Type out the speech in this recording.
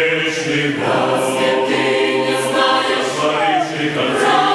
Вечный Бог, Святыня знаешь, Славивший Конца.